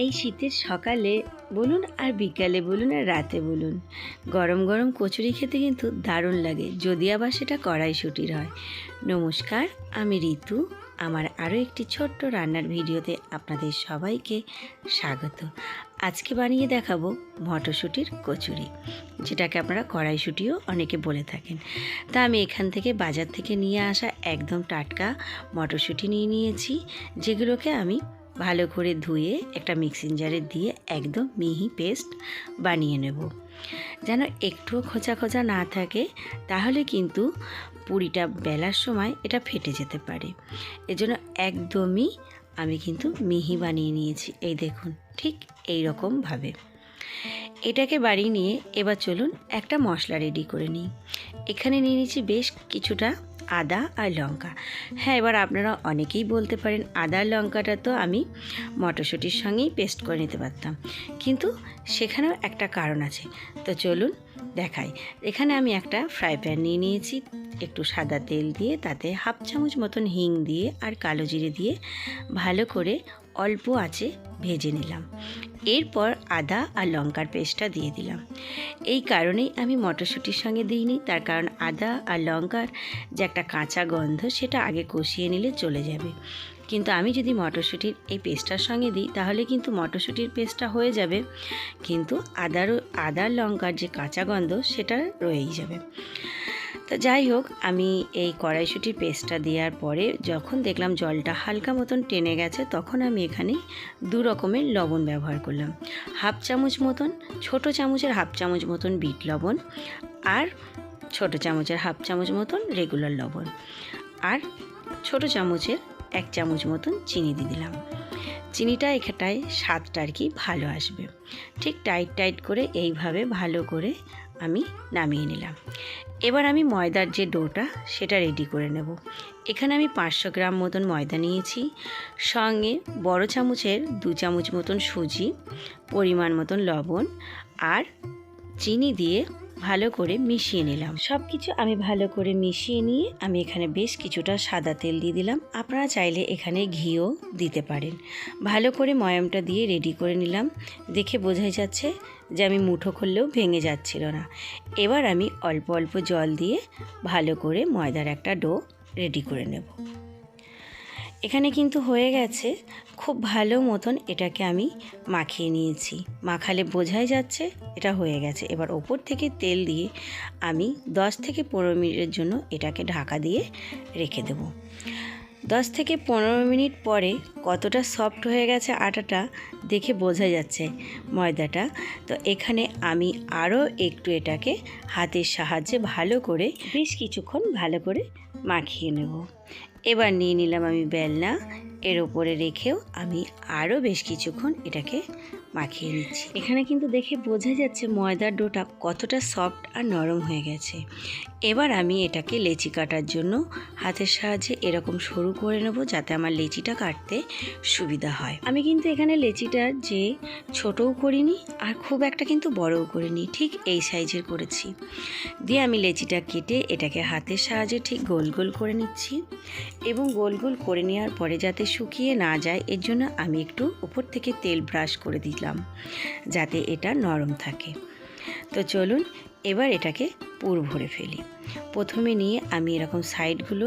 এই শীতের সকালে বলুন আর বিকালে বলুন আর রাতে বলুন। গরম গরম কচুরি খেতে কিন্তু দারুণ লাগে, যদি আবার সেটা কড়াইশুটির হয়। নমস্কার, আমি ঋতু। আমার আরও একটি ছোট্ট রান্নার ভিডিওতে আপনাদের সবাইকে স্বাগত। আজকে বানিয়ে দেখাবো মটরশুঁটির কচুরি, যেটাকে আপনারা কড়াইশুঁটিও অনেকে বলে থাকেন। তা আমি এখান থেকে বাজার থেকে নিয়ে আসা একদম টাটকা মটরশুঁটি নিয়ে নিয়েছি, যেগুলোকে আমি ভালো করে ধুয়ে একটা মিক্সিং জারে দিয়ে একদম মিহি পেস্ট বানিয়ে নেব। যেন একটুও খোঁচা খোঁচা না থাকে, তাহলে কিন্তু পুরিটা বেলার সময় এটা ফেটে যেতে পারে। এজন্য একদমই আমি কিন্তু মিহি বানিয়ে নিয়েছি, এই দেখুন, ঠিক এই রকমভাবে এটাকে বাড়ি নিয়ে এবার চলুন একটা মশলা রেডি করে নিই। এখানে নিয়ে নিয়েছি বেশ কিছুটা আদা আর লঙ্কা। হ্যাঁ এবার আপনারা অনেকেই বলতে পারেন আদা আর লঙ্কাটা তো আমি মটরশুঁটির সঙ্গেই পেস্ট করে নিতে পারতাম। কিন্তু সেখানেও একটা কারণ আছে। তো চলুন দেখাই। এখানে আমি একটা ফ্রাই প্যান নিয়ে নিয়েছি। একটু সাদা তেল দিয়ে তাতে হাফ চামচ মতন হিং দিয়ে আর কালো জিরে দিয়ে ভালো করে অল্প আঁচে ভেজে নিলাম। এরপর আদা আর লঙ্কার পেস্টটা দিয়ে দিলাম। এই কারণেই আমি মটরশুঁটির সঙ্গে দিইনি, তার কারণ আদা আর লঙ্কার যে একটা কাঁচা গন্ধ, সেটা আগে কষিয়ে নিলে চলে যাবে। কিন্তু আমি যদি মটরশুঁটির এই পেস্টটার সঙ্গে দিই, তাহলে কিন্তু মটরশুঁটির পেস্টটা হয়ে যাবে, কিন্তু আদারও আদার লঙ্কার যে কাঁচা গন্ধ, সেটা রয়েই যাবে। তো যাই হোক, আমি এই কড়াইশুটির পেস্টটা দেওয়ার পরে যখন দেখলাম জলটা হালকা মতন টেনে গেছে, তখন আমি এখানে দু রকমের লবণ ব্যবহার করলাম। হাফ চামচ মতন, ছোট চামচের হাফ চামচ মতন বিট লবণ আর ছোট চামচের হাফ চামচ মতন রেগুলার লবণ আর ছোট চামচের এক চামচ মতন চিনি দিয়ে দিলাম। চিনিটা এখানটায় স্বাদটা আর কি ভালো আসবে। ঠিক টাইট টাইট করে এইভাবে ভালো করে আমি নামিয়ে নিলাম। এবার আমি ময়দার যে ডোটা, সেটা রেডি করে নেব। এখানে আমি পাঁচশো গ্রাম মতন ময়দা নিয়েছি। সঙ্গে বড় চামচের দু চামচ মতন সুজি, পরিমাণ মতন লবণ আর চিনি দিয়ে ভালো করে মিশিয়ে নিলাম। সব কিছু আমি ভালো করে মিশিয়ে নিয়ে আমি এখানে বেশ কিছুটা সাদা তেল দিয়ে দিলাম। আপনারা চাইলে এখানে ঘিও দিতে পারেন। ভালো করে ময়ামটা দিয়ে রেডি করে নিলাম। দেখে বোঝাই যাচ্ছে যে আমি মুঠো করলেও ভেঙে যাচ্ছিল না। এবার আমি অল্প অল্প জল দিয়ে ভালো করে ময়দার একটা ডো রেডি করে নেব। এখানে কিন্তু হয়ে গেছে খুব ভালো মতন এটাকে আমি মাখিয়ে নিয়েছি। মাখালে বোঝাই যাচ্ছে এটা হয়ে গেছে। এবার ওপর থেকে তেল দিয়ে আমি 10 থেকে পনেরো মিনিটের জন্য এটাকে ঢাকা দিয়ে রেখে দেবো। দশ থেকে পনেরো মিনিট পরে কতটা সফট হয়ে গেছে আটাটা দেখে বোঝা যাচ্ছে ময়দাটা। তো এখানে আমি আরও একটু এটাকে হাতের সাহায্যে ভালো করে বেশ কিছুক্ষণ ভালো করে মাখিয়ে নেব। এবার নিয়ে নিলাম আমি বেলনা। এর ওপরে রেখেও আমি আরও বেশ কিছুক্ষণ এটাকে মাখিয়ে নিচ্ছি। এখানে কিন্তু দেখে বোঝা যাচ্ছে ময়দার ডোটা কতটা সফট আর নরম হয়ে গেছে। এবার আমি এটাকে লেচি কাটার জন্য হাতের সাহায্যে এরকম সরু করে নেব যাতে আমার লেচিটা কাটতে সুবিধা হয়। আমি কিন্তু এখানে লেচিটা যে ছোটও করিনি আর খুব একটা কিন্তু বড়ও করিনি, ঠিক এই সাইজের করেছি। দিয়ে আমি লেচিটা কেটে এটাকে হাতের সাহায্যে ঠিক গোল গোল করে নিচ্ছি। এবং গোল গোল করে নেওয়ার পরে যাতে শুকিয়ে না যায়, এর জন্য আমি একটু উপর থেকে তেল ব্রাশ করে দিলাম, যাতে এটা নরম থাকে। তো চলুন, এবার এটাকে পুর ভরে ফেলি। প্রথমে নিয়ে আমি এরকম সাইডগুলো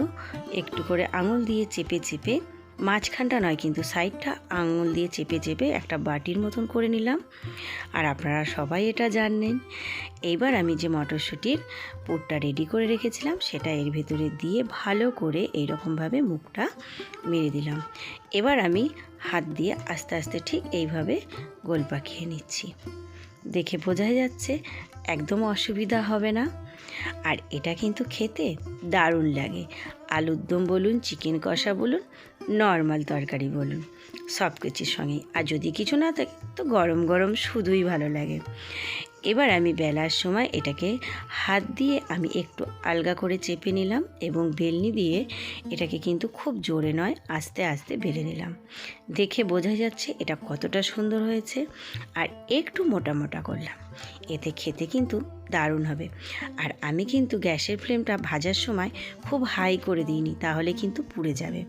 একটু করে আঙুল দিয়ে চেপে চেপে মাঝখানটা নয় কিন্তু সাইডটা আঙুল দিয়ে চেপে চেপে একটা বাটির মতন করে নিলাম। আর আপনারা সবাই এটা জানেন এইবার আমি যে মটরশুঁটির পুরটা রেডি করে রেখেছিলাম, সেটা এর ভেতরে দিয়ে ভালো করে এইরকমভাবে মুখটা মেরে দিলাম। এবার আমি হাত দিয়ে আস্তে আস্তে ঠিক এইভাবে গোল পাকিয়ে নিচ্ছি। দেখে বোঝাই যাচ্ছে একদম অসুবিধা হবে না। আর এটা কিন্তু খেতে দারুণ লাগে। আলুর দম বলুন চিকেন কষা বলুন নর্মাল তরকারি বলুন সব কিছুর সঙ্গেই আর যদি কিছু না থাকে, তো গরম গরম শুধুই ভালো লাগে। এবার আমি বেলার সময় এটাকে হাত দিয়ে আমি একটু আলগা করে চেপে নিলাম এবং বেলনি দিয়ে এটাকে কিন্তু খুব জোরে নয়, আস্তে আস্তে বেলে নিলাম। দেখে বোঝা যাচ্ছে এটা কতটা সুন্দর হয়েছে আর একটু মোটা মোটা করলাম। এতে খেতে কিন্তু দারুণ হবে। আর আমি কিন্তু গ্যাসের ফ্লেমটা ভাজার সময় খুব হাই করে দিইনি, তাহলে কিন্তু পুড়ে যাবে।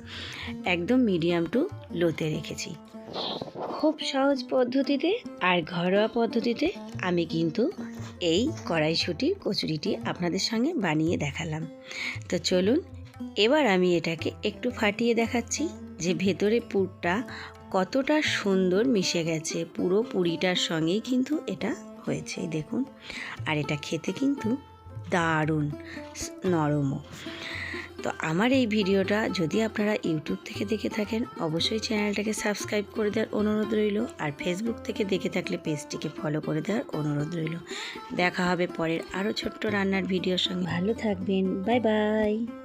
একদম মিডিয়াম টু লোতে রেখেছি। খুব সহজ পদ্ধতিতে আর ঘরোয়া পদ্ধতিতে আমি কিন্তু এই কড়াইশুটির কচুরিটি আপনাদের সঙ্গে বানিয়ে দেখালাম। তো চলুন, এবার আমি এটাকে একটু ফাটিয়ে দেখাচ্ছি যে ভেতরে পুরটা কতটা সুন্দর মিশে গেছে। পুরো পুরিটার সঙ্গেই কিন্তু এটা হয়েছে, দেখুন। আর এটা খেতে কিন্তু দারুণ, নরমও। তো আমার এই ভিডিওটা যদি আপনারা ইউটিউব থেকে দেখে থাকেন, অবশ্যই চ্যানেলটাকে সাবস্ক্রাইব করে দেওয়ার অনুরোধ রইল আর ফেসবুক থেকে দেখে থাকলে পেজটিকে ফলো করে দেওয়ার অনুরোধ রইল। দেখা হবে পরের আরও ছোট্ট রান্নার ভিডিওর সঙ্গে। ভালো থাকবেন। Bye bye